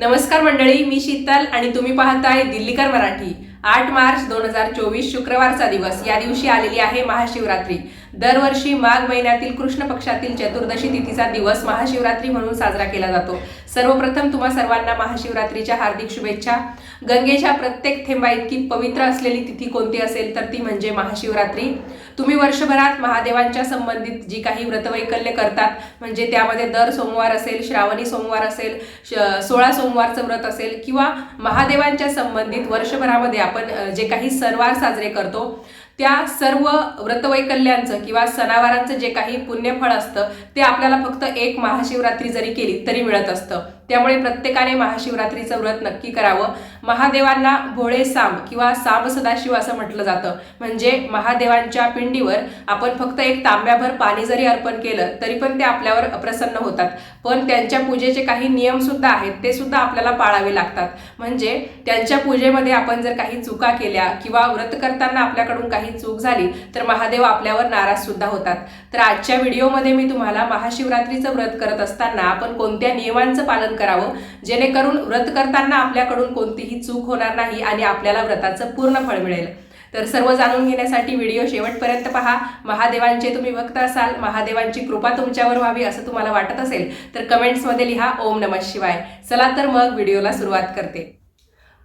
नमस्कार मंडळी मी शीतल आणि तुम्ही पाहताय दिल्लीकर मराठी. आठ मार्च दोन हजार चोवीस शुक्रवारचा दिवस. या दिवशी आलेली आहे महाशिवरात्री. दरवर्षी माघ महिन्यातील कृष्ण पक्षातील चतुर्दशी तिथीचा दिवस महाशिवरात्री म्हणून साजरा केला जातो. सर्वप्रथम तुम्हा सर्वांना महाशिवरात्रीच्या हार्दिक शुभेच्छा. गंगेच्या प्रत्येक थेंबा इतकी पवित्र असलेली तिथी कोणती असेल तर ती म्हणजे महाशिवरात्री. तुम्ही वर्षभरात महादेवांच्या संबंधित जी काही व्रतवैकल्य करतात म्हणजे त्यामध्ये दर सोमवार असेल श्रावणी सोमवार असेल श- सोळा सोमवारचं व्रत असेल किंवा महादेवांच्या संबंधित वर्षभरामध्ये आपण जे काही सणवार साजरे करतो त्या सर्व व्रतवैकल्यांचं किंवा सणावारांचं जे काही पुण्यफळ असतं ते आपल्याला फक्त एक महाशिवरात्री जरी केली तरी मिळत असतं. त्यामुळे प्रत्येकाने महाशिवरात्रीचं व्रत नक्की करावं. महादेवांना भोळे सांब किंवा सांब सदाशिव असं म्हटलं जातं. म्हणजे महादेवांच्या पिंडीवर आपण फक्त एक तांब्याभर पाणी जरी अर्पण केलं तरी पण ते आपल्यावर प्रसन्न होतात. पण त्यांच्या पूजेचे काही नियम सुद्धा आहेत ते सुद्धा आपल्याला पाळावे लागतात. म्हणजे त्यांच्या पूजेमध्ये आपण जर काही चुका केल्या किंवा व्रत करताना आपल्याकडून काही चूक झाली तर महादेव आपल्यावर नाराज सुद्धा होतात. तर आजच्या व्हिडिओमध्ये मी तुम्हाला महाशिवरात्रीचं व्रत करत असताना आपण कोणत्या नियमांचं पालन करावं? जेणेकरून व्रत करताना आपल्याकडून कोणतीही चूक होणार नाही आणि आपल्याला व्रताचं पूर्ण फळ मिळेल. तर सर्व जाणून घेण्यासाठी व्हिडिओ शेवटपर्यंत पहा. महादेवांचे तुम्ही भक्त असाल महादेवांची कृपा तुमच्यावर व्हावी असं तुम्हाला वाटत असेल तर कमेंट्समध्ये लिहा ओम नमः शिवाय. चला तर मग व्हिडिओला सुरुवात करते.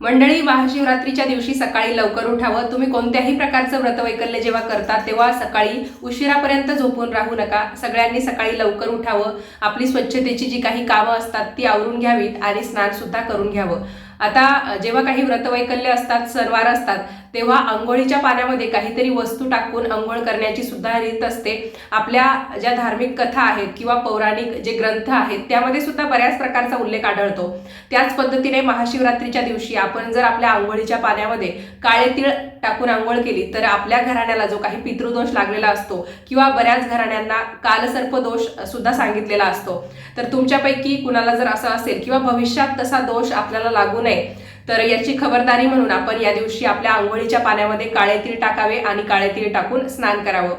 मंडळी महाशिवरात्रीच्या दिवशी सकाळी लवकर उठावं. तुम्ही कोणत्याही प्रकारचं व्रतवैकल्य जेव्हा करतात तेव्हा सकाळी उशिरापर्यंत झोपून राहू नका. सगळ्यांनी सकाळी लवकर उठावं. आपली स्वच्छतेची जी काही कामं असतात ती आवरून घ्यावीत आणि स्नान सुद्धा करून घ्यावं. आता जेव्हा काही व्रतवैकल्य असतात सणवार असतात तेव्हा आंघोळीच्या पाण्यामध्ये काहीतरी वस्तू टाकून आंघोळ करण्याची सुद्धा रीत असते. आपल्या ज्या धार्मिक कथा आहेत किंवा पौराणिक जे ग्रंथ आहेत त्यामध्ये सुद्धा बऱ्याच प्रकारचा उल्लेख आढळतो. त्याच पद्धतीने महाशिवरात्रीच्या दिवशी आपण जर आपल्या आंघोळीच्या पाण्यामध्ये काळे तीळ टाकून आंघोळ केली तर आपल्या घराण्याला जो काही पितृदोष लागलेला असतो किंवा बऱ्याच घराण्यांना कालसर्प दोष सुद्धा सांगितलेला असतो. तर तुमच्यापैकी कुणाला जर असं असेल किंवा भविष्यात तसा दोष आपल्याला लागू नये तर याची खबरदारी म्हणून आपण या दिवशी आपल्या आंघोळीच्या पाण्यामध्ये काळे तीळ टाकावे आणि काळे तीळ टाकून स्नान करावं.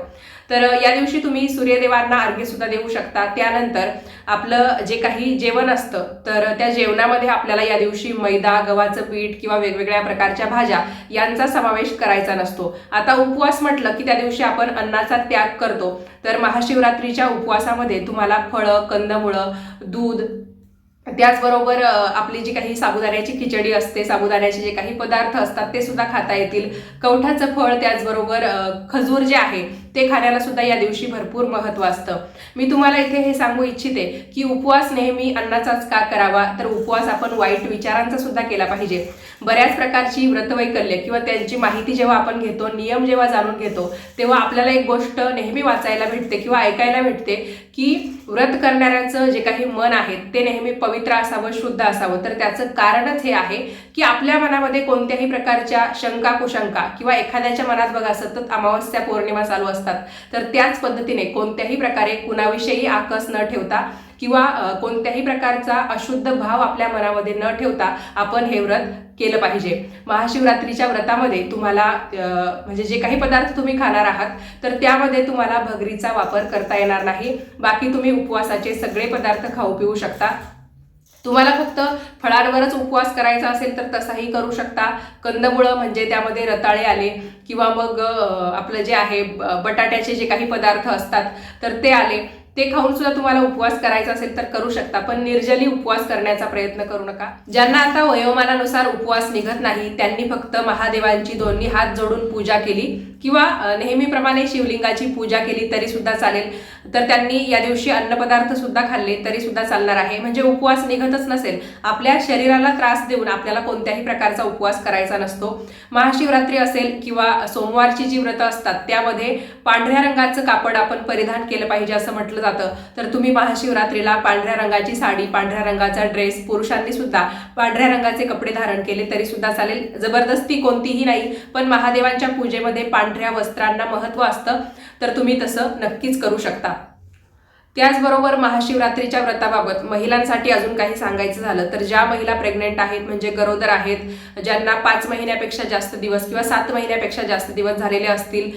तर या दिवशी तुम्ही सूर्यदेवांना अर्घ्य सुद्धा देऊ शकता. त्यानंतर आपलं जे काही जेवण असतं तर त्या जेवणामध्ये आपल्याला या दिवशी मैदा गव्हाचं पीठ किंवा वेगवेगळ्या प्रकारच्या भाज्या यांचा समावेश करायचा नसतो. आता उपवास म्हटलं की त्या दिवशी आपण अन्नाचा त्याग करतो. तर महाशिवरात्रीच्या उपवासामध्ये तुम्हाला फळं कंदमुळं दूध त्याचबरोबर आपली जी काही साबुदाण्याची खिचडी असते साबुदाण्याचे जे काही पदार्थ असतात ते सुद्धा खाता येतील. कवठाचं फळ त्याचबरोबर खजूर जे आहे ते खाण्याला सुद्धा या दिवशी भरपूर महत्त्व असतं. मी तुम्हाला इथे हे सांगू इच्छिते की उपवास नेहमी अन्नाचाच का करावा? तर उपवास आपण वाईट विचारांचा सुद्धा केला पाहिजे. बऱ्याच प्रकारची व्रतवैकल्य किंवा त्यांची माहिती जेव्हा आपण घेतो नियम जेव्हा जाणून घेतो तेव्हा आपल्याला एक गोष्ट नेहमी वाचायला भेटते किंवा ऐकायला भेटते की व्रत करणाऱ्याचं जे काही मन आहे ते नेहमी पवित्र असावं शुद्ध असावं. तर त्याचं कारणच हे आहे की आपल्या मनामध्ये कोणत्याही प्रकारच्या शंका कुशंका किंवा एखाद्याच्या मनात बघा सतत अमावस्या पौर्णिमा चालू असतात. तर त्याच पद्धतीने कोणत्याही प्रकारे कुणाविषयी आकस न ठेवता किंवा कोणत्याही प्रकारचा अशुद्ध भाव आपल्या मनामध्ये न ठेवता आपण हे व्रत केलं पाहिजे. महाशिवरात्रीच्या व्रतामध्ये तुम्हाला म्हणजे जे काही पदार्थ तुम्ही खाणार आहात तर त्यामध्ये तुम्हाला भगरीचा वापर करता येणार नाही. बाकी तुम्ही उपवासाचे सगळे पदार्थ खाऊ पिऊ शकता. तुम्हाला फक्त फळांवरच उपवास करायचा असेल तर तसाही करू शकता. कंदमुळं म्हणजे त्यामध्ये रताळे आले किंवा मग आपलं जे आहे बटाट्याचे जे काही पदार्थ असतात तर ते आले. ते खाऊन सुद्धा तुम्हाला उपवास करायचा असेल तर करू शकता पण निर्जली उपवास करण्याचा प्रयत्न करू नका. ज्यांना आता वयोमानानुसार उपवास निघत नाही त्यांनी फक्त महादेवांची दोन्ही हात जोडून पूजा केली किंवा नेहमीप्रमाणे शिवलिंगाची पूजा केली तरी सुद्धा चालेल. तर त्यांनी या दिवशी अन्नपदार्थ सुद्धा खाल्ले तरी सुद्धा चालणार आहे. म्हणजे उपवास निघतच नसेल आपल्या शरीराला त्रास देऊन आपल्याला कोणत्याही प्रकारचा उपवास करायचा नसतो. महाशिवरात्री असेल किंवा सोमवारची जी व्रतं असतात त्यामध्ये पांढऱ्या रंगाचं कापड आपण परिधान केलं पाहिजे असं म्हटलं जातं. तर तुम्ही महाशिवरात्रीला पांढऱ्या रंगाची साडी पांढऱ्या रंगाचा ड्रेस पुरुषांनी सुद्धा पांढऱ्या रंगाचे कपडे धारण केले तरी सुद्धा चालेल. जबरदस्ती कोणतीही नाही पण महादेवांच्या पूजेमध्ये पांढऱ्या वस्त्रांना महत्त्व असतं. तर तुम्ही तसं नक्कीच करू शकता. त्याचबरोबर महाशिवरात्रीच्या व्रताबाबत महिलांसाठी अजून काही सांगायचं झालं तर ज्या महिला प्रेग्नेंट आहेत म्हणजे गरोदर आहेत ज्यांना पाच महिन्यापेक्षा जास्त दिवस किंवा सात महिन्यापेक्षा जास्त दिवस झालेले असतील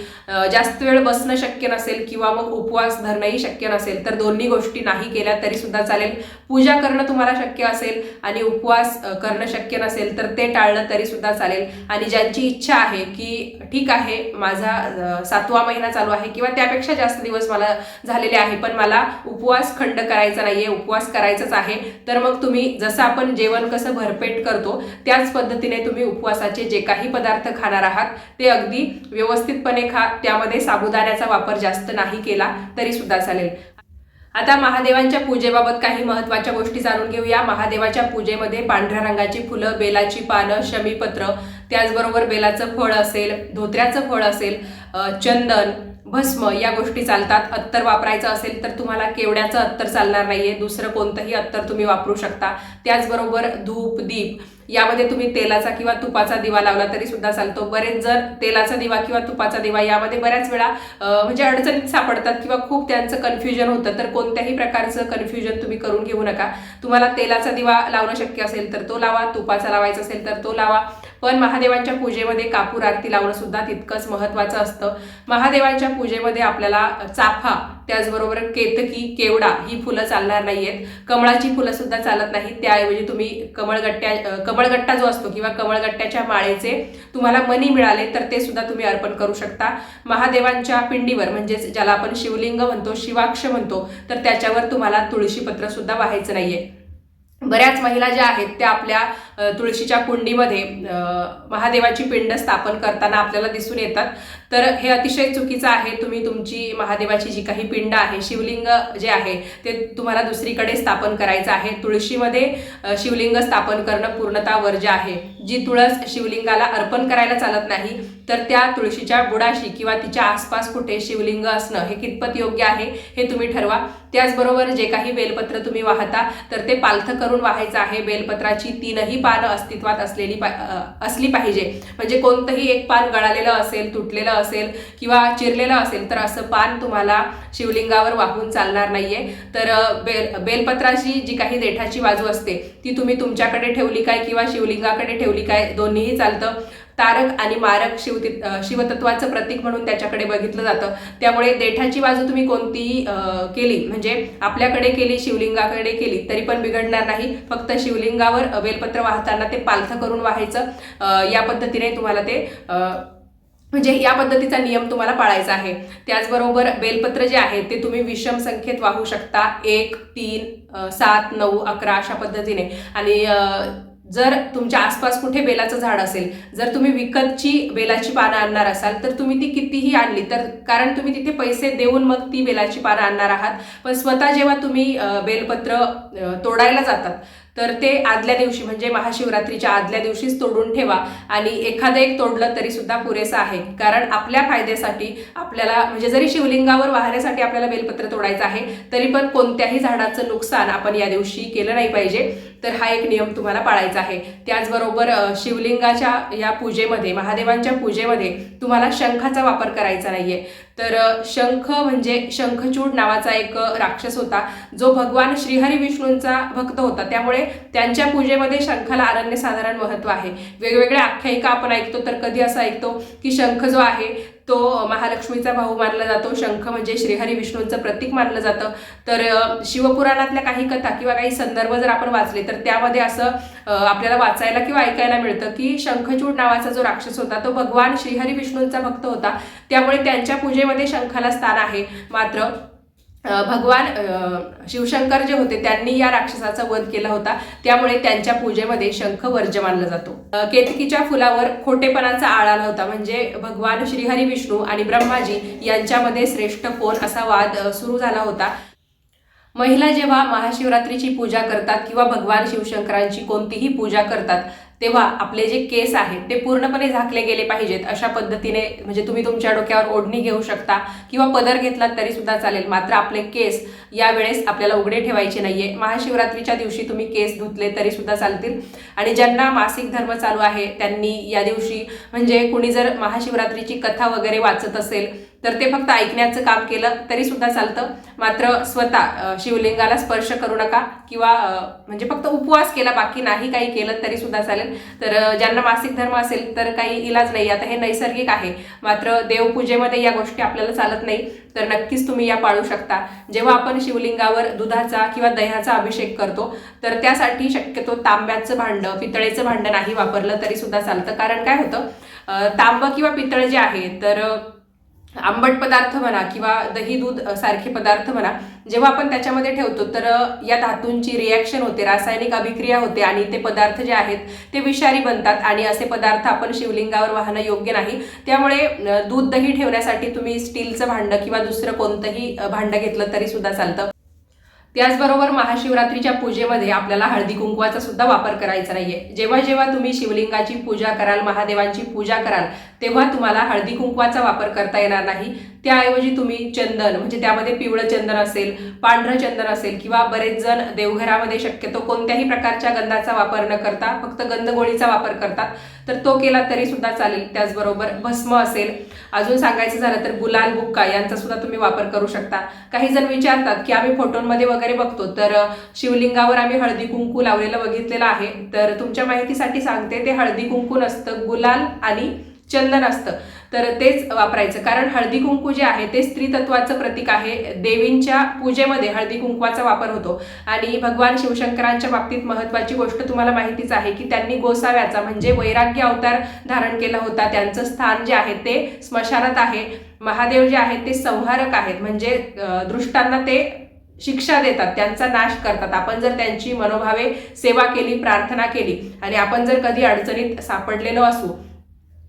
जास्त वेळ बसणं शक्य नसेल किंवा मग उपवास धरणंही शक्य नसेल तर दोन्ही गोष्टी नाही केल्या तरी सुद्धा चालेल. पूजा करणं तुम्हाला शक्य असेल आणि उपवास करणं शक्य नसेल तर ते टाळलं तरी सुद्धा चालेल. आणि ज्यांची इच्छा आहे की ठीक आहे माझा सातवा महिना चालू आहे किंवा त्यापेक्षा जास्त दिवस मला झालेले आहे पण मला उपवास खंड करायचा नाहीये उपवास करायचाच आहे. तर मग तुम्ही जसं आपण जेवण कसं भरपेट करतो त्याच पद्धतीने तुम्ही उपवासाचे जे काही पदार्थ खाणार आहात ते अगदी व्यवस्थितपणे खा. त्यामध्ये साबुदाण्याचा वापर जास्त नाही केला तरी सुद्धा चालेल. आता महादेवांच्या पूजेबाबत काही महत्त्वाच्या गोष्टी जाणून घेऊया. महादेवाच्या पूजेमध्ये पांढऱ्या रंगाची फुलं बेलाची पानं शमीपत्र त्याचबरोबर बेलाचं फळ असेल धोत्र्याचं फळ असेल चंदन भस्म या गोष्टी चालतात. अत्तर वापरायचं असेल तर तुम्हाला केवड्याचं अत्तर चालणार नाहीये. दुसरं कोणतंही अत्तर तुम्ही वापरू शकता. त्याचबरोबर धूप दीप यामध्ये तुम्ही तेलाचा किंवा तुपाचा दिवा लावला तरी सुद्धा चालतो. बरेच जर तेलाचा दिवा किंवा तुपाचा दिवा यामध्ये बऱ्याच वेळा म्हणजे अडचणीत सापडतात किंवा खूप त्यांचं कन्फ्युजन होतं तर कोणत्याही प्रकारचं कन्फ्युजन तुम्ही करून घेऊ नका. तुम्हाला तेलाचा दिवा लावणं शक्य असेल तर तो लावा तुपाचा लावायचा असेल तर तो लावा. पण महादेवांच्या पूजेमध्ये कापूर आरती लावणं सुद्धा तितकंच महत्वाचं असतं. महादेवांच्या पूजेमध्ये आपल्याला चाफा त्याचबरोबर केतकी केवडा ही फुलं चालणार नाहीयेत. कमळाची फुलं सुद्धा चालत नाहीत. त्याऐवजी तुम्ही कमळगट्ट्या कमळगट्टा जो असतो किंवा कमळगट्ट्याच्या माळेचे तुम्हाला मनी मिळाले तर ते सुद्धा तुम्ही अर्पण करू शकता. महादेवांच्या पिंडीवर म्हणजेच ज्याला आपण शिवलिंग म्हणतो शिवाक्ष म्हणतो तर त्याच्यावर तुम्हाला तुळशीपत्र सुद्धा व्हायचं नाहीये. बऱ्याच महिला ज्या आहेत त्या आपल्या तुळशीच्या कुंडीमध्ये महादेवाची पिंड स्थापन करताना आपल्याला दिसून येतात. तर हे अतिशय चुकीचं आहे. तुम्ही तुमची महादेवाची जी काही पिंड आहे शिवलिंग जे आहे ते तुम्हाला दुसरीकडे स्थापन करायचं आहे. तुळशीमध्ये शिवलिंग स्थापन करणं पूर्णतः वर्ज्य आहे. जी तुळस शिवलिंगाला अर्पण करायला चालत नाही तर त्या तुळशीच्या बुडाशी किंवा तिच्या आसपास कुठे शिवलिंग असणं हे कितपत योग्य आहे हे तुम्ही ठरवा. त्याचबरोबर जे काही बेलपत्र तुम्ही वाहता तर ते पालथं करून वाहायचं आहे. बेलपत्राची तीनही पानं अस्तित्वात असलेली पा- असली पाहिजे. म्हणजे कोणतंही एक पान गळालेलं असेल तुटलेलं असेल किंवा चिरलेलं असेल तर असं पान तुम्हाला शिवलिंगावर वाहून चालणार नाहीये. तर बेल बेलपत्राची जी काही देठाची बाजू असते ती तुम्ही तुमच्याकडे ठेवली काय किंवा शिवलिंगाकडे ठेवली काय दोन्हीही चालतं. तारक आणि मारक शिव शिवतत्वाचं प्रतीक म्हणून त्याच्याकडे बघितलं जातं. त्यामुळे देठाची बाजू तुम्ही कोणतीही केली म्हणजे आपल्याकडे केली शिवलिंगाकडे केली तरी पण बिघडणार नाही. फक्त शिवलिंगावर वेलपत्र बेलपत्र वाहताना ते पालथं करून वाहायचं. या पद्धतीने तुम्हाला ते म्हणजे या पद्धतीचा नियम तुम्हाला पाळायचा आहे. त्याचबरोबर बेलपत्र जे आहे ते तुम्ही विषम संख्येत वाहू शकता. एक तीन सात नऊ अकरा अशा पद्धतीने. आणि जर तुमच्या आसपास कुठे बेलाचं झाड असेल जर तुम्ही विकतची बेलाची पानं आणणार असाल तर तुम्ही ती कितीही आणली तर कारण तुम्ही तिथे पैसे देऊन मग ती बेलाची पानं आणणार आहात. पण स्वतः जेव्हा तुम्ही बेलपत्र तोडायला जातात तर ते आदल्या दिवशी म्हणजे महाशिवरात्रीच्या आदल्या दिवशीच तोडून ठेवा. आणि एखादं एक तोडलं तरी सुद्धा पुरेसं आहे. कारण आपल्या फायद्यासाठी आपल्याला म्हणजे जरी शिवलिंगावर वाहण्यासाठी आपल्याला बेलपत्र तोडायचं आहे तरी पण कोणत्याही झाडाचं नुकसान आपण या दिवशी केलं नाही पाहिजे. तर हा एक नियम तुम्हाला पाळायचा आहे. त्याचबरोबर शिवलिंगाच्या या पूजेमध्ये महादेवांच्या पूजेमध्ये तुम्हाला शंखाचा वापर करायचा नाहीये. तर शंख म्हणजे शंखचूड नावाचा एक राक्षस होता जो भगवान श्रीहरी विष्णूंचा भक्त होता. त्यामुळे त्यांच्या पूजेमध्ये शंखाला अनन्यसाधारण महत्त्व आहे. वेगवेगळ्या आख्यायिका आपण ऐकतो तर कधी असं ऐकतो की शंख जो आहे तो महालक्ष्मीचा भाऊ मानला जातो शंख म्हणजे श्रीहरी विष्णूंचं प्रतीक मानलं जातं. तर शिवपुराणातल्या काही कथा किंवा काही संदर्भ जर आपण वाचले तर त्यामध्ये असं आपल्याला वाचायला किंवा ऐकायला मिळतं की शंखचूड नावाचा जो राक्षस होता तो भगवान श्रीहरी विष्णूंचा भक्त होता. त्यामुळे त्यांच्या पूजेमध्ये शंखाला स्थान आहे. मात्र भगवान शिवशंकर जे होते त्यांनी या राक्षसाचा वध केला होता. त्यामुळे त्यांच्या पूजेमध्ये शंख वर्ज्य मानला जातो. केतकीच्या फुलावर खोटेपणाचा आळ आला होता. म्हणजे भगवान श्रीहरी विष्णू आणि ब्रह्माजी यांच्यामध्ये श्रेष्ठ कोण असा वाद सुरू झाला होता. महिला जेव्हा महाशिवरात्रीची पूजा करतात किंवा भगवान शिवशंकरांची कोणतीही पूजा करतात तेव्हा आपले जे केस आहेत ते पूर्णपणे झाकले गेले पाहिजेत अशा पद्धतीने म्हणजे तुम्ही तुमच्या डोक्यावर ओढणी घेऊ शकता किंवा पदर घेतलात तरी सुद्धा चालेल. मात्र आपले केस यावेळेस आपल्याला उघडे ठेवायचे नाहीये. महाशिवरात्रीच्या दिवशी तुम्ही केस धुतले तरी सुद्धा चालतील. आणि ज्यांना मासिक धर्म चालू आहे त्यांनी या दिवशी म्हणजे कुणी जर महाशिवरात्रीची कथा वगैरे वाचत असेल तर ते फक्त ऐकण्याचं काम केलं तरी सुद्धा चालतं. मात्र स्वतः शिवलिंगाला स्पर्श करू नका किंवा म्हणजे फक्त उपवास केला बाकी नाही काही केलं तरी सुद्धा चालेल. तर ज्यांना मासिक धर्म असेल तर काही इलाज नाही. आता हे नैसर्गिक आहे. मात्र देवपूजेमध्ये या गोष्टी आपल्याला चालत नाही. तर नक्कीच तुम्ही या पाळू शकता. जेव्हा आपण शिवलिंगावर दुधाचा किंवा दह्याचा अभिषेक करतो तर त्यासाठी शक्यतो तांब्याचं भांडं पितळेचं भांडं नाही वापरलं तरी सुद्धा चालतं. कारण काय होतं? तांब किंवा पितळ जे आहे तर आंबट पदार्थ म्हणा किंवा दही दूध सारखे पदार्थ म्हणा जेव्हा आपण त्याच्यामध्ये ठेवतो तर या धातूंची रिॲक्शन होते रासायनिक अभिक्रिया होते आणि ते पदार्थ जे आहेत ते विषारी बनतात आणि असे पदार्थ आपण शिवलिंगावर वाहणं योग्य नाही. त्यामुळे दूध दही ठेवण्यासाठी तुम्ही स्टीलचं भांडं किंवा दुसरं कोणतंही भांडं घेतलं तरी सुद्धा चालतं. त्याचबरोबर महाशिवरात्रीच्या पूजेमध्ये आपल्याला हळदी कुंकवाचा सुद्धा वापर करायचा नाहीये. जेव्हा जेव्हा तुम्ही शिवलिंगाची पूजा कराल महादेवांची पूजा कराल तेव्हा तुम्हाला हळदी कुंकवाचा वापर करता येणार नाही. त्याऐवजी तुम्ही चंदन म्हणजे त्यामध्ये पिवळं चंदन असेल पांढरं चंदन असेल किंवा बरेच जण देवघरामध्ये शक्यतो कोणत्याही प्रकारच्या गंधाचा वापर न करता फक्त गंधगोळीचा वापर करतात तर तो केला तरी सुद्धा चालेल. त्याचबरोबर भस्म असेल. अजून सांगायचं झालं तर गुलाल बुक्का यांचा सुद्धा तुम्ही वापर करू शकता. काही जण विचारतात की आम्ही फोटोंमध्ये वगैरे बघतो तर शिवलिंगावर आम्ही हळदी कुंकू लावलेलं बघितलेलं आहे. तर तुमच्या माहितीसाठी सांगते ते हळदी कुंकू नसतं गुलाल आणि चंदन असतं. तर तेच वापरायचं. कारण हळदी कुंकू जे आहे ते स्त्रीतत्वाचं प्रतीक आहे. देवींच्या पूजेमध्ये हळदी कुंकवाचा वापर होतो. आणि भगवान शिवशंकरांच्या बाबतीत महत्वाची गोष्ट तुम्हाला माहितीच आहे की त्यांनी गोसाव्याचा म्हणजे वैराग्य अवतार धारण केला होता. त्यांचं स्थान जे आहे ते स्मशानात आहे. महादेव जे आहेत ते संहारक आहेत. म्हणजे दृष्टांना ते शिक्षा देतात. त्यांचा नाश करतात. आपण जर त्यांची मनोभावे सेवा केली प्रार्थना केली आणि आपण जर कधी अडचणीत सापडलेलो असू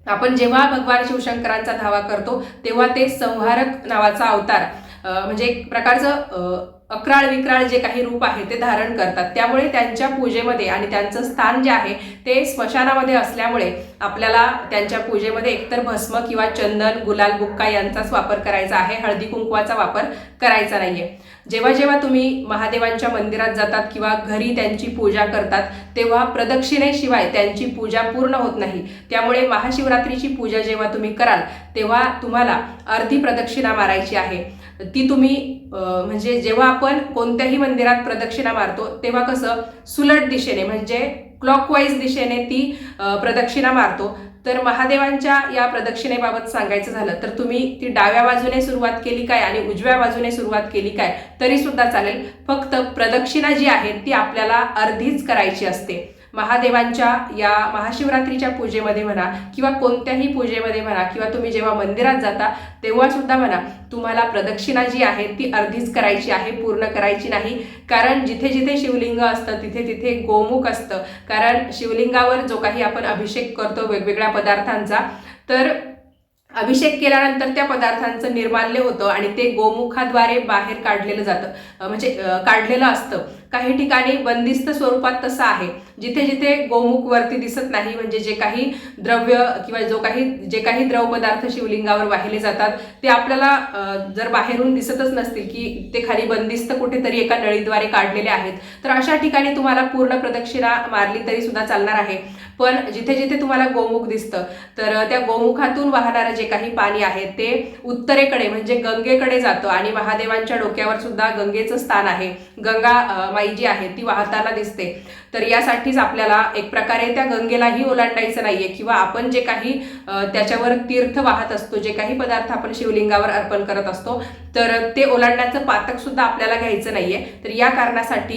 आपण जेव्हा भगवान शिवशंकरांचा धावा करतो तेव्हा ते संहारक नावाचा अवतार म्हणजे एक प्रकारचं अक्राळ विक्राळ जे काही रूप आहे ते धारण करतात. त्यामुळे त्यांच्या पूजेमध्ये आणि त्यांचं स्थान जे आहे ते स्मशानामध्ये असल्यामुळे आपल्याला त्यांच्या पूजेमध्ये एकतर भस्म किंवा चंदन गुलाल बुक्का यांचाच वापर करायचा आहे. हळदी कुंकवाचा वापर करायचा नाहीये. जेव्हा जेव्हा तुम्ही महादेवांच्या मंदिरात जातात किंवा घरी त्यांची पूजा करतात तेव्हा प्रदक्षिणेशिवाय त्यांची पूजा पूर्ण होत नाही. त्यामुळे महाशिवरात्रीची पूजा जेव्हा तुम्ही कराल तेव्हा तुम्हाला अर्धी प्रदक्षिणा मारायची आहे. ती तुम्ही म्हणजे जेव्हा आपण कोणत्याही मंदिरात प्रदक्षिणा मारतो तेव्हा कसं सुलट दिशेने म्हणजे क्लॉकवाईज दिशेने ती प्रदक्षिणा मारतो. तर महादेवांच्या या प्रदक्षिणेबाबत सांगायचं झालं तर तुम्ही ती डाव्या बाजूने सुरुवात केली काय आणि उजव्या बाजूने सुरुवात केली काय तरी सुद्धा चालेल. फक्त प्रदक्षिणा जी आहे ती आपल्याला अर्धीच करायची असते. महादेवांच्या या महाशिवरात्रीच्या पूजेमध्ये म्हणा किंवा कोणत्याही पूजेमध्ये म्हणा किंवा तुम्ही जेव्हा मंदिरात जाता तेव्हासुद्धा म्हणा तुम्हाला प्रदक्षिणा जी आहे ती अर्धीच करायची आहे पूर्ण करायची नाही. कारण जिथे जिथे शिवलिंग असतं तिथे तिथे गोमुख असतं. कारण शिवलिंगावर जो काही आपण अभिषेक करतो वेगवेगळ्या पदार्थांचा तर अभिषेक केल्यानंतर त्या पदार्थांचं निर्माल्य होतं आणि ते गोमुखाद्वारे बाहेर काढलेलं जातं. म्हणजे काढलेलं असतं. काही ठिकाणी बंदिस्त स्वरूपात तसं आहे. जिथे जिथे गोमुख वरती दिसत नाही म्हणजे जे काही द्रव्य किंवा जो काही जे काही द्रव पदार्थ शिवलिंगावर वाहिले जातात ते आपल्याला जर बाहेरून दिसतच नसतील की ते खाली बंदिस्त कुठेतरी एका नळीद्वारे काढलेले आहेत तर अशा ठिकाणी तुम्हाला पूर्ण प्रदक्षिणा मारली तरी सुद्धा चालणार आहे. पण जिथे जिथे तुम्हाला गोमुख दिसतं तर त्या गोमुखातून वाहणारं जे काही पाणी आहे ते उत्तरेकडे म्हणजे गंगेकडे जातं आणि महादेवांच्या डोक्यावर सुद्धा गंगेचं स्थान आहे. गंगा माई जी आहे ती वाहताना दिसते. तर यासाठीच आपल्याला एक प्रकारे त्या गंगेलाही ओलांडायचं नाहीये किंवा आपण जे काही त्याच्यावर तीर्थ वाहत असतो जे काही पदार्थ आपण शिवलिंगावर अर्पण करत असतो तर ते ओलांडण्याचं पातक सुद्धा आपल्याला घ्यायचं नाहीये. तर या कारणासाठी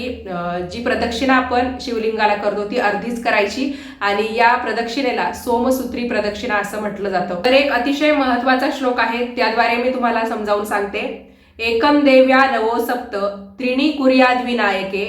जी प्रदक्षिणा आपण शिवलिंगाला करतो ती अर्धीच करायची आणि या प्रदक्षिणेला सोमसूत्री प्रदक्षिणा असं म्हटलं जातं. तर एक अतिशय महत्त्वाचा श्लोक आहे त्याद्वारे मी तुम्हाला समजावून सांगते. एकम देव्या नवो सप्त त्रिणी कुर्याद विनायके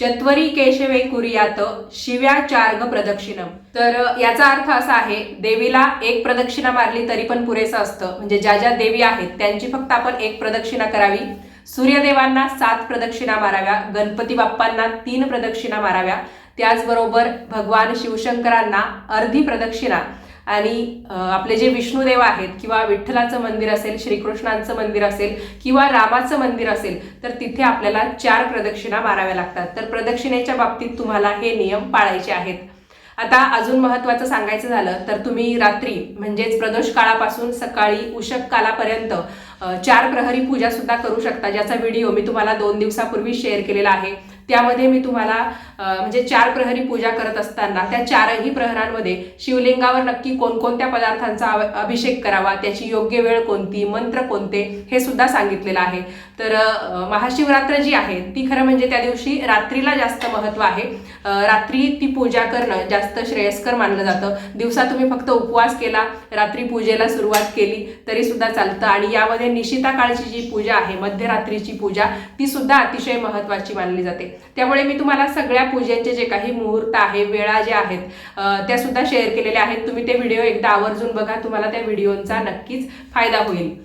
चत्वरी केशवे कुरियात शिव्या चार्ग प्रदक्षिणम तर याचा अर्थ असा आहे देवीला एक प्रदक्षिणा मारली तरी पण पुरेसं असतं. म्हणजे ज्या ज्या देवी आहेत त्यांची फक्त आपण एक प्रदक्षिणा करावी. सूर्यदेवांना सात प्रदक्षिणा माराव्या गणपती बाप्पांना तीन प्रदक्षिणा माराव्या. त्याचबरोबर भगवान शिवशंकरांना अर्धी प्रदक्षिणा. आणि आपले जे विष्णुदेव आहेत किंवा विठ्ठलाचं मंदिर असेल श्रीकृष्णांचं मंदिर असेल किंवा रामाचं मंदिर असेल तर तिथे आपल्याला चार प्रदक्षिणा माराव्या लागतात. तर प्रदक्षिणेच्या बाबतीत तुम्हाला हे नियम पाळायचे आहेत. आता अजून महत्त्वाचं सांगायचं झालं तर तुम्ही रात्री म्हणजेच प्रदोष काळापासून सकाळी उषक कालापर्यंत चार प्रहरी पूजा सुद्धा करू शकता ज्याचा व्हिडिओ मी तुम्हाला दोन दिवसापूर्वी शेअर केलेला आहे. त्यामध्ये मी तुम्हाला म्हणजे चार प्रहरी पूजा करत असताना त्या चारही प्रहरांमध्ये शिवलिंगावर नक्की कोणकोणत्या पदार्थांचा अभिषेक करावा त्याची योग्य वेळ कोणती मंत्र कोणते हे सुद्धा सांगितलेलं आहे. तर महाशिवरात्र जी आहे ती खरं म्हणजे त्या दिवशी रात्रीला जास्त महत्त्व आहे. रात्री ती पूजा करणं जास्त श्रेयस्कर मानलं जातं. दिवसा तुम्ही फक्त उपवास केला रात्री पूजेला सुरुवात केली तरी सुद्धा चालतं. आणि यामध्ये निशिता काळची जी पूजा आहे मध्यरात्रीची पूजा ती सुद्धा अतिशय महत्त्वाची मानली जाते. त्यामुळे मी तुम्हाला सगळ्या पूजेचे जे काही मुहूर्त आहे वेळा ज्या आहेत त्या सुद्धा शेअर केलेल्या आहेत. तुम्ही ते व्हिडिओ एकदा आवर्जून बघा तुम्हाला त्या व्हिडिओचा नक्कीच फायदा होईल.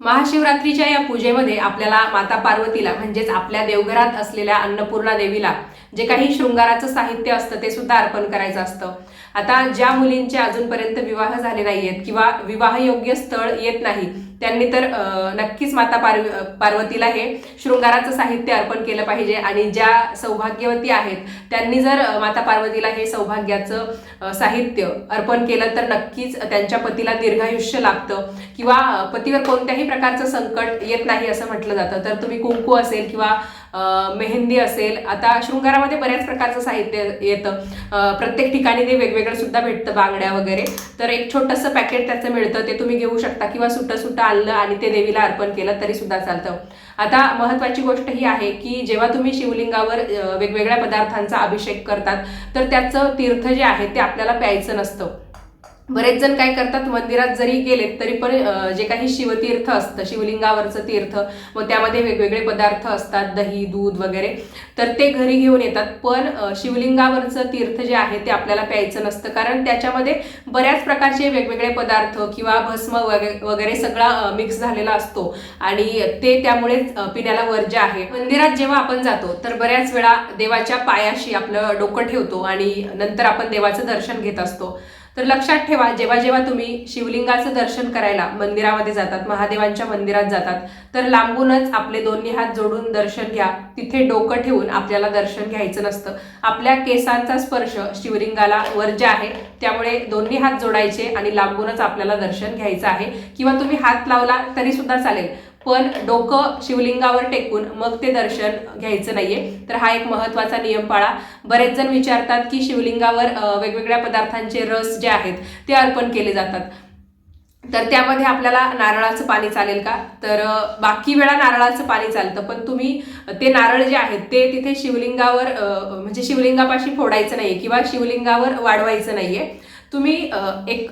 महाशिवरात्रीच्या या पूजेमध्ये आपल्याला माता पार्वतीला म्हणजेच आपल्या देवघरात असलेल्या अन्नपूर्णा देवीला जे काही शृंगाराचं साहित्य असतं ते सुद्धा अर्पण करायचं असतं. आता ज्या मुलींचे अजूनपर्यंत विवाह झाले नाहीयेत किंवा विवाहयोग्य स्थळ येत नाही त्यांनी तर नक्कीच माता पार्व पार्वतीला हे शृंगाराचं साहित्य अर्पण केलं पाहिजे आणि ज्या सौभाग्यवती आहेत त्यांनी जर माता पार्वतीला हे सौभाग्याचं साहित्य अर्पण केलं तर नक्कीच त्यांच्या पतीला दीर्घायुष्य लागतं किंवा पतीवर कोणत्याही प्रकारचं संकट येत नाही असं म्हटलं जातं. तर तुम्ही कुंकू असेल किंवा मेहंदी असेल आता शृंगारामध्ये बऱ्याच प्रकारचं साहित्य येतं. प्रत्येक ठिकाणी ते वेगवेगळं सुद्धा भेटतं बांगड्या वगैरे. तर एक छोटंसं पॅकेट त्याचं मिळतं ते तुम्ही घेऊ शकता किंवा सुटं सुटं आणलं आणि ते देवीला अर्पण केलं तरी सुद्धा चालतं. आता महत्त्वाची गोष्ट ही आहे की जेव्हा तुम्ही शिवलिंगावर वेगवेगळ्या पदार्थांचा अभिषेक करतात तर त्याचं तीर्थ जे आहे ते आपल्याला प्यायचं नसतं. बरेच जण काय करतात मंदिरात जरी गेलेत तरी पण जे काही शिवतीर्थ असतं शिवलिंगावरचं तीर्थ मग त्यामध्ये वेगवेगळे पदार्थ असतात दही दूध वगैरे तर ते घरी घेऊन येतात. पण शिवलिंगावरचं तीर्थ जे आहे ते आपल्याला प्यायचं नसतं. कारण त्याच्यामध्ये बऱ्याच प्रकारचे वेगवेगळे पदार्थ किंवा भस्म वगैरे वगैरे सगळा मिक्स झालेला असतो. आणि ते त्यामुळे पिण्याला वर्ज्य आहे मंदिरात जेव्हा आपण जातो तर बऱ्याच वेळा देवाच्या पायाशी आपलं डोकं ठेवतो आणि नंतर आपण देवाचं दर्शन घेत असतो. तर लक्षात ठेवा जेव्हा जेव्हा तुम्ही शिवलिंगाचं दर्शन करायला मंदिरामध्ये जातात महादेवांच्या मंदिरात जातात तर लांबूनच आपले दोन्ही हात जोडून दर्शन घ्या. तिथे डोकं ठेवून आपल्याला दर्शन घ्यायचं नसतं. आपल्या केसांचा स्पर्श शिवलिंगाला वर्ज्य आहे त्यामुळे दोन्ही हात जोडायचे आणि लांबूनच आपल्याला दर्शन घ्यायचं आहे. किंवा तुम्ही हात लावला तरी सुद्धा चालेल. पण डोकं शिवलिंगावर टेकून मग ते दर्शन घ्यायचं नाहीये. तर हा एक महत्त्वाचा नियम पाळा. बरेच जण विचारतात की शिवलिंगावर वेगवेगळ्या पदार्थांचे रस जे आहेत ते अर्पण केले जातात. तर त्यामध्ये आपल्याला नारळाचं पाणी चालेल का? तर बाकी वेळा नारळाचं पाणी चालतं पण तुम्ही ते नारळ जे आहेत ते तिथे शिवलिंगावर म्हणजे शिवलिंगापाशी फोडायचं नाहीये किंवा शिवलिंगावर वाढवायचं नाहीये. तुम्ही एक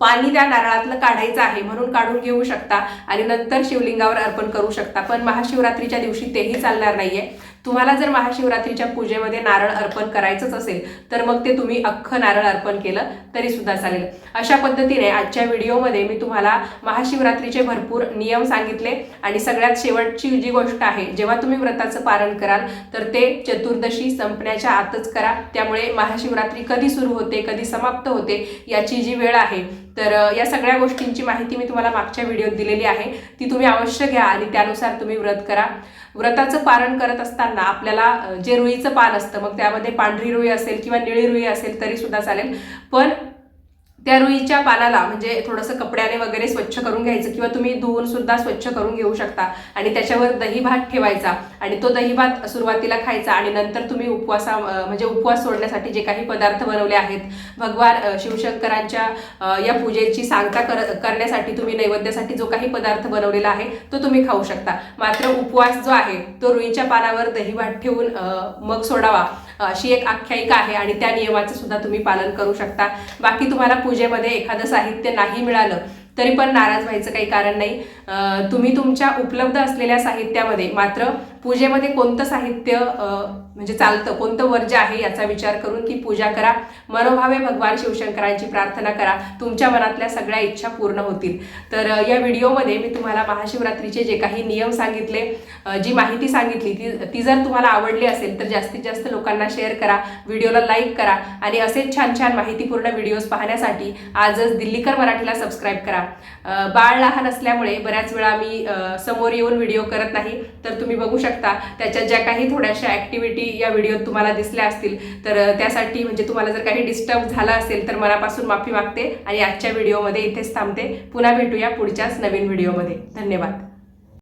पाणी त्या नारळातलं काढायचं आहे म्हणून काढून घेऊ शकता आणि नंतर शिवलिंगावर अर्पण करू शकता. पण महाशिवरात्रीच्या दिवशी तेही चालणार नाहीये. तुम्हाला जर महाशिवरात्रीच्या पूजेमध्ये नारळ अर्पण करायचंच असेल तर मग ते तुम्ही अख्खं नारळ अर्पण केलं तरी सुद्धा चालेल. अशा पद्धतीने आजच्या व्हिडिओमध्ये मी तुम्हाला महाशिवरात्रीचे भरपूर नियम सांगितले आणि सगळ्यात शेवटची जी गोष्ट आहे जेव्हा तुम्ही व्रताचं पारण कराल तर ते चतुर्दशी संपण्याच्या आतच करा. त्यामुळे महाशिवरात्री कधी सुरू होते कधी समाप्त होते याची जी वेळ आहे तर या सगळ्या गोष्टींची माहिती मी तुम्हाला मागच्या व्हिडिओत दिलेली आहे. ती तुम्ही अवश्य घ्या आणि त्यानुसार तुम्ही व्रत करा. व्रताचं पारण करत असताना आपल्याला जे रुईचं पान असतं मग त्यामध्ये पांढरी रुई असेल किंवा निळी रुई असेल तरी सुद्धा चालेल. पण त्या रुईच्या पानाला म्हणजे थोडंसं कपड्याने वगैरे स्वच्छ करून घ्यायचं किंवा तुम्ही धुवून सुद्धा स्वच्छ करून घेऊ शकता. आणि त्याच्यावर दही भात ठेवायचा आणि तो दही भात सुरुवातीला खायचा आणि नंतर तुम्ही उपवासा म्हणजे उपवास सोडण्यासाठी जे काही पदार्थ बनवले आहेत भगवान शिवशंकरांच्या या पूजेची सांगता कर करण्यासाठी तुम्ही नैवेद्यासाठी जो काही पदार्थ बनवलेला आहे तो तुम्ही खाऊ शकता. मात्र उपवास जो आहे तो रुईच्या पानावर दही भात ठेवून मग सोडावा. अशी एक आख्यायिका आहे आणि त्या नियमाचं सुद्धा तुम्ही पालन करू शकता. बाकी तुम्हाला पूजेमध्ये एखादं साहित्य नाही मिळालं तरी पण नाराज व्हायचं काही कारण नाही. तुम्ही तुमच्या उपलब्ध असलेल्या साहित्यामध्ये मात्र पूजेमध्ये कोणतं साहित्य म्हणजे चालतं? कोणतं वर्ज्य आहे याचा विचार करून की पूजा करा. मनोभावे भगवान शिवशंकरांची प्रार्थना करा. तुमच्या मनातल्या सगळ्या इच्छा पूर्ण होतील. तर या व्हिडिओमध्ये मी तुम्हाला महाशिवरात्रीचे जे काही नियम सांगितले जी माहिती सांगितली ती ती जर तुम्हाला आवडली असेल तर जास्तीत जास्त लोकांना शेअर करा व्हिडिओला लाईक करा आणि असेच छान छान माहितीपूर्ण व्हिडिओज पाहण्यासाठी आजच दिल्लीकर मराठीला सबस्क्राईब करा. बाळ लहान असल्यामुळे बऱ्याच वेळा मी समोर येऊन व्हिडिओ करत नाही तर तुम्ही बघू शकता. शकता. त्याच्यात ज्या काही थोड्याशा ॲक्टिव्हिटी या व्हिडिओत तुम्हाला दिसल्या असतील तर त्यासाठी म्हणजे तुम्हाला जर काही डिस्टर्ब झाला असेल तर मनापासून माफी मागते आणि आजच्या व्हिडिओमध्ये इथेच थांबते. पुन्हा भेटूया पुढच्याच नवीन व्हिडिओमध्ये धन्यवाद.